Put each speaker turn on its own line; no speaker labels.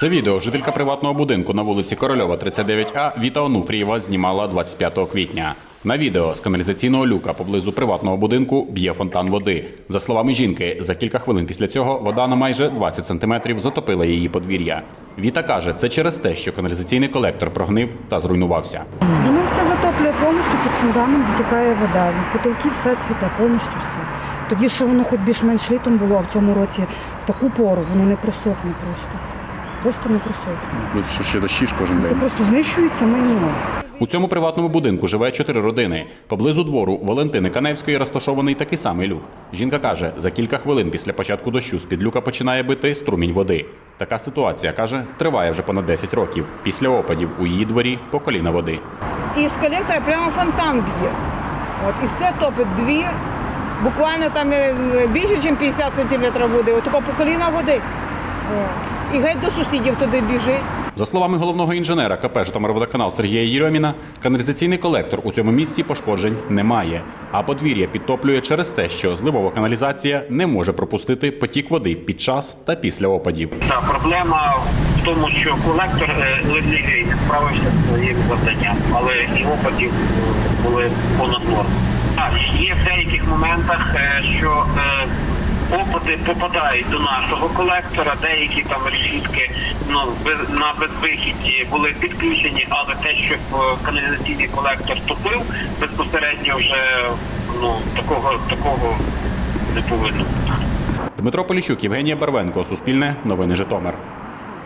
Це відео жителька приватного будинку на вулиці Корольова, 39А Віта Онуфрієва знімала 25 квітня. На відео з каналізаційного люка поблизу приватного будинку б'є фонтан води. За словами жінки, за кілька хвилин після цього вода на майже 20 сантиметрів затопила її подвір'я. Віта каже, це через те, що каналізаційний колектор прогнив та зруйнувався.
Воно все затоплює повністю під фундамент, затікає вода. Від потолків все цвіте, повністю все. Тоді ще воно хоч більш-менш літом було, а в цьому році в таку пору воно не просохне просто. Просто не просохне.
Що ще дощиш кожен
Це просто знищується майно.
У цьому приватному будинку живе чотири родини. Поблизу двору Валентини Каневської розташований такий самий люк. Жінка каже, за кілька хвилин після початку дощу з під люка починає бити струмінь води. Така ситуація каже, триває вже понад 10 років. Після опадів у її дворі по коліна води.
І з колектора прямо фонтан б'є. От, і все топить двір. Буквально там е, більше, ніж 50 сантиметрів води, от по коліна води. О. І геть до сусідів туди біжить.
За словами головного інженера КП «Житомирводоканал» Сергія Єрьоміна, каналізаційний колектор у цьому місці пошкоджень немає. А подвір'я підтоплює через те, що зливова каналізація не може пропустити потік води під час та після опадів.
Та проблема в тому, що колектор е, не справився з своїм завданням, але і опадів е, були понад норму. Так, є в деяких моментах, е, що е, опади попадають до нашого колектора, деякі там решітки ну, на безвихідні були підключені, але те, що е, каналізаційний колектор топив, безпосередньо вже ну, такого, такого не повинно бути.
Дмитро Поліщук, Євгенія Барвенко, Суспільне, Новини Житомир.